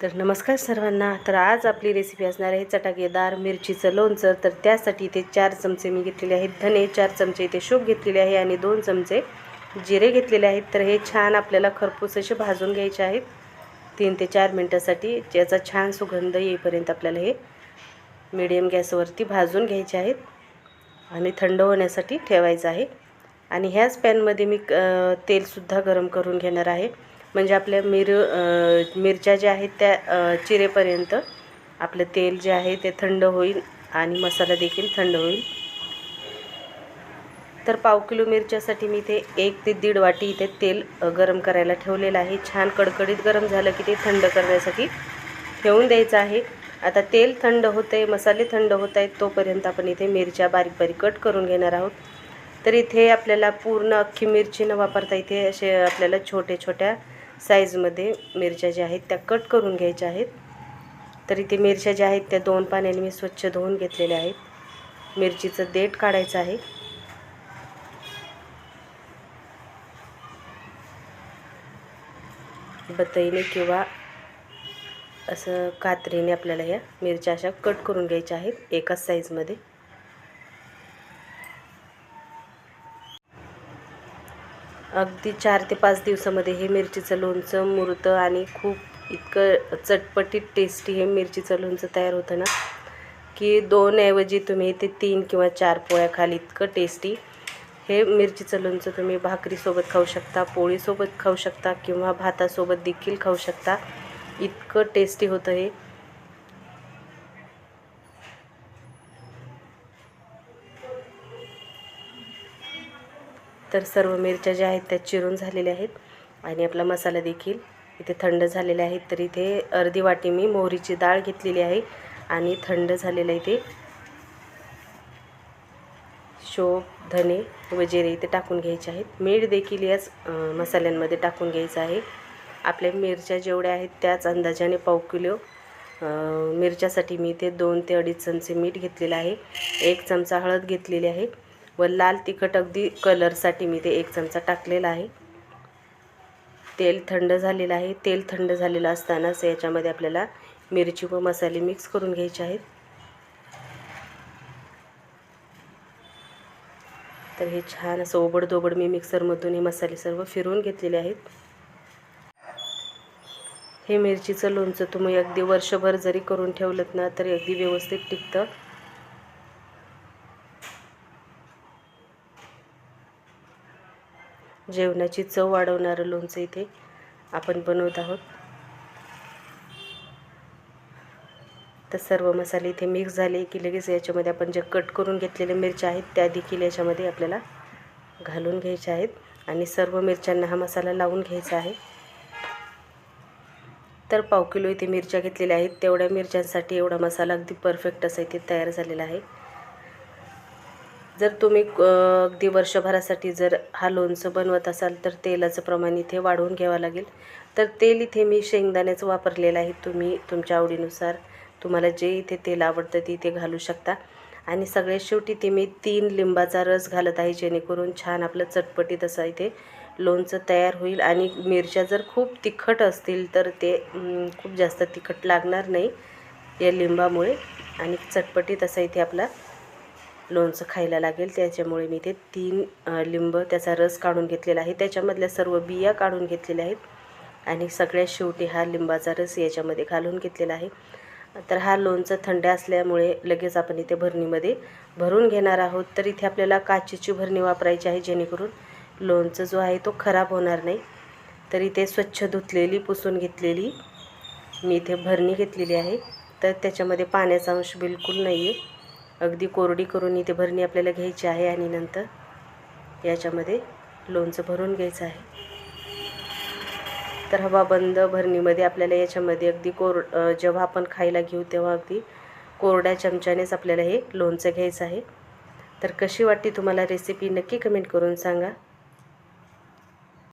तर नमस्कार सर्वांना. तर आज आपली रेसिपी असणार आहे चटाकेदार मिरचीचं लोणचं. तर त्यासाठी इथे चार चमचे मी घेतलेले आहेत. धने चार चमचे इथे शोप घेतलेले आहे आणि दोन चमचे जिरे घेतलेले आहेत. तर हे छान आपल्याला खरपूस असे भाजून घ्यायचे आहेत. तीन ते चार मिनटासाठी ज्याचा छान सुगंध येईपर्यंत आपल्याला हे मिडियम गॅसवरती भाजून घ्यायचे आहेत आणि थंड होण्यासाठी ठेवायचं आहे. आणि ह्याच पॅनमध्ये मी तेलसुद्धा गरम करून घेणार आहे. म्हणजे आपल्या मिर मिरच्या ज्या आहेत त्या चिरेपर्यंत आपलं तेल जे आहे ते थंड होईल आणि मसाला देखील थंड होईल. तर पाव किलो मिरच्यासाठी मी इथे एक ते दीड वाटी इथे तेल गरम करायला ठेवलेलं आहे. छान कडकडीत गरम झालं की ते थंड करण्यासाठी ठेवून द्यायचं आहे. आता तेल थंड होतं आहे मसाले थंड होत आहेत तोपर्यंत आपण इथे मिरच्या बारीक बारीक कट करून घेणार आहोत. तर इथे आपल्याला पूर्ण अख्खी मिरची न वापरता इथे असे आपल्याला छोट्या छोट्या साईजमध्ये मिरच्या ज्या आहेत त्या कट करून घ्यायच्या आहेत. तर इथे मिरच्या ज्या आहेत त्या दोन पाण्याने मी स्वच्छ धुवून घेतलेल्या आहेत. मिरचीचं देठ काढायचं आहे. बतईने किंवा असं कात्रीने आपल्याला ह्या मिरच्या अशा कट करून घ्यायच्या आहेत एकाच साईजमध्ये. अगदी चार ते पाच दिवसामध्ये हे मिरचीचं लोणचं मुरतं आणि खूप इतकं चटपटीत टेस्टी हे मिरचीचं लोणचं तयार होतं ना की दोनऐवजी तुम्ही ते तीन किंवा चार पोळ्या खाली इतकं टेस्टी हे मिरचीचं लोणचं तुम्ही भाकरीसोबत खाऊ शकता पोळीसोबत खाऊ शकता किंवा भातासोबत देखील खाऊ शकता. इतकं टेस्टी होतं हे. तर सर्व मिरच्या ज्या आहेत त्या चिरून झालेल्या आहेत. आणि आपला मसाला देखील इथे थंड झालेले आहेत तर इथे अर्धी वाटी मी मोहरीची डाळ घेतलेली आहे. आणि थंड झालेलं इथे शोप धने व जिरे इथे टाकून घ्यायचे आहेत. मीठ देखील याच मसाल्यांमध्ये टाकून घ्यायचं आहे. आपल्या मिरच्या जेवढ्या आहेत त्याच अंदाजाने पाव किलो मिरच्यासाठी मी इथे दोन ते अडीच चमचे मीठ घेतलेलं आहे. एक चमचा हळद घेतलेली आहे. व लाल तिखट अगदी कलरसाठी मी ते एक चमचा टाकलेला आहे. तेल थंड झालेलं आहे. तेल थंड झालेलं असतानाच याच्यामध्ये आपल्याला मिरची व मसाले मिक्स करून घ्यायचे आहेत. तर हे छान असं ओबडदोबड मी मिक्सरमधून हे मसाले सर्व फिरवून घेतलेले आहेत. हे मिरचीचं लोणचं तुम्ही अगदी वर्षभर जरी करून ठेवलं ना तरी अगदी व्यवस्थित टिकतं. जेवणाची चव वाढवणारं लोणचं इथे आपण बनवत आहोत. तर सर्व मसाले इथे मिक्स झाले की लगेच याच्यामध्ये आपण जे कट करून घेतलेल्या मिरच्या आहेत त्या देखील याच्यामध्ये आपल्याला घालून घ्यायच्या आहेत. आणि सर्व मिरच्यांना हा मसाला लावून घ्यायचा आहे. तर पाव किलो इथे मिरच्या घेतलेल्या आहेत. तेवढ्या मिरच्यांसाठी एवढा मसाला अगदी परफेक्ट असा इथे तयार झालेला आहे. जर तुम्ही अगदी वर्षभरासाठी जर हा लोणचं बनवत असाल तर तेलाचं प्रमाण इथे वाढवून घ्यावं लागेल. तर तेल इथे मी शेंगदाण्याचं वापरलेलं आहे. तुम्ही तुमच्या आवडीनुसार तुम्हाला जे इथे तेल आवडतं ते इथे घालू शकता. आणि सगळ्यात शेवटी ते मी तीन लिंबाचा रस घालत आहे जेणेकरून छान आपलं चटपटीत असं इथे लोणचं तयार होईल. आणि मिरच्या जर खूप तिखट असतील तर ते खूप जास्त तिखट लागणार नाही या लिंबामुळे. आणि चटपटीत असा इथे आपला लोणचं खायला लागेल. त्याच्यामुळे मी ते तीन लिंब त्याचा रस काढून घेतलेला आहे. त्याच्यामधल्या सर्व बिया काढून घेतलेल्या आहेत. आणि सगळ्यात शेवटी हा लिंबाचा रस याच्यामध्ये घालून घेतलेला आहे. तर हा लोणचं थंड असल्यामुळे लगेच आपण इथे भरणीमध्ये भरून घेणार आहोत. तर इथे आपल्याला काचेची भरणी वापरायची आहे जेणेकरून लोणचं जो आहे तो खराब होणार नाही. तर इथे स्वच्छ धुतलेली पुसून घेतलेली मी इथे भरणी घेतलेली आहे. तर त्याच्यामध्ये पाण्याचा अंश बिलकुल नाही आहे अगदी कोरडी करून इथे भरणी आपल्याला घ्यायची आहे आणि नंतर याच्यामध्ये लोणचं भरून घ्यायचं आहे. तर हवा बंद भरणीमध्ये आपल्याला याच्यामध्ये अगदी कोर जेव्हा आपण खायला घेऊ तेव्हा अगदी कोरड्या चमच्यानेच आपल्याला हे लोणचं घ्यायचं आहे. तर कशी वाटते तुम्हाला रेसिपी नक्की कमेंट करून सांगा.